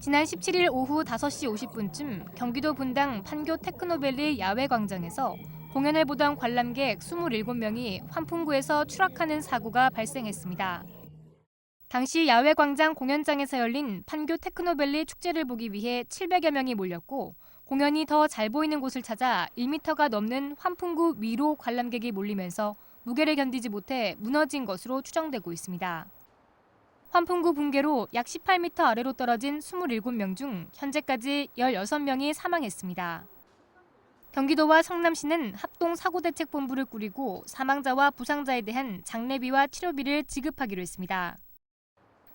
지난 17일 오후 5시 50분쯤 경기도 분당 판교 테크노밸리 야외 광장에서 공연을 보던 관람객 27명이 환풍구에서 추락하는 사고가 발생했습니다. 당시 야외 광장 공연장에서 열린 판교 테크노밸리 축제를 보기 위해 700여 명이 몰렸고 공연이 더 잘 보이는 곳을 찾아 1m가 넘는 환풍구 위로 관람객이 몰리면서 무게를 견디지 못해 무너진 것으로 추정되고 있습니다. 환풍구 붕괴로 약 18m 아래로 떨어진 27명 중 현재까지 16명이 사망했습니다. 경기도와 성남시는 합동 사고대책본부를 꾸리고 사망자와 부상자에 대한 장례비와 치료비를 지급하기로 했습니다.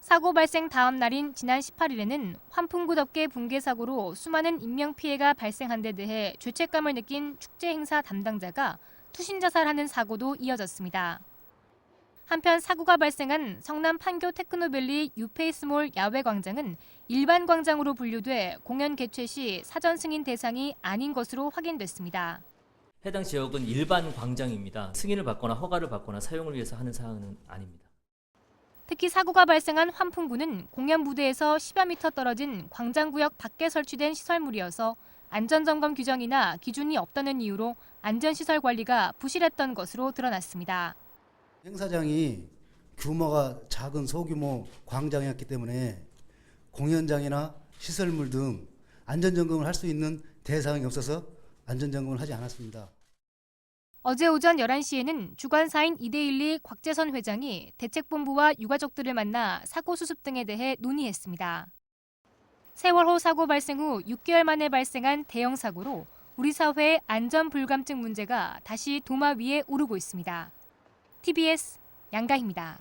사고 발생 다음 날인 지난 18일에는 환풍구 덮개 붕괴 사고로 수많은 인명 피해가 발생한 데 대해 죄책감을 느낀 축제 행사 담당자가 투신 자살하는 사고도 이어졌습니다. 한편 사고가 발생한 성남 판교 테크노밸리 유페이스몰 야외 광장은 일반 광장으로 분류돼 공연 개최 시 사전 승인 대상이 아닌 것으로 확인됐습니다. 해당 지역은 일반 광장입니다. 승인을 받거나 허가를 받거나 사용을 위해서 하는 사항은 아닙니다. 특히 사고가 발생한 환풍구는 공연 무대에서 10여 미터 떨어진 광장 구역 밖에 설치된 시설물이어서 안전점검 규정이나 기준이 없다는 이유로 안전시설 관리가 부실했던 것으로 드러났습니다. 행사장이 규모가 작은 소규모 광장이었기 때문에 공연장이나 시설물 등 안전점검을 할 수 있는 대상이 없어서 안전점검을 하지 않았습니다. 어제 오전 11시에는 주관사인 이데일리 곽재선 회장이 대책본부와 유가족들을 만나 사고 수습 등에 대해 논의했습니다. 세월호 사고 발생 후 6개월 만에 발생한 대형 사고로 우리 사회의 안전 불감증 문제가 다시 도마 위에 오르고 있습니다. TBS 양가희입니다.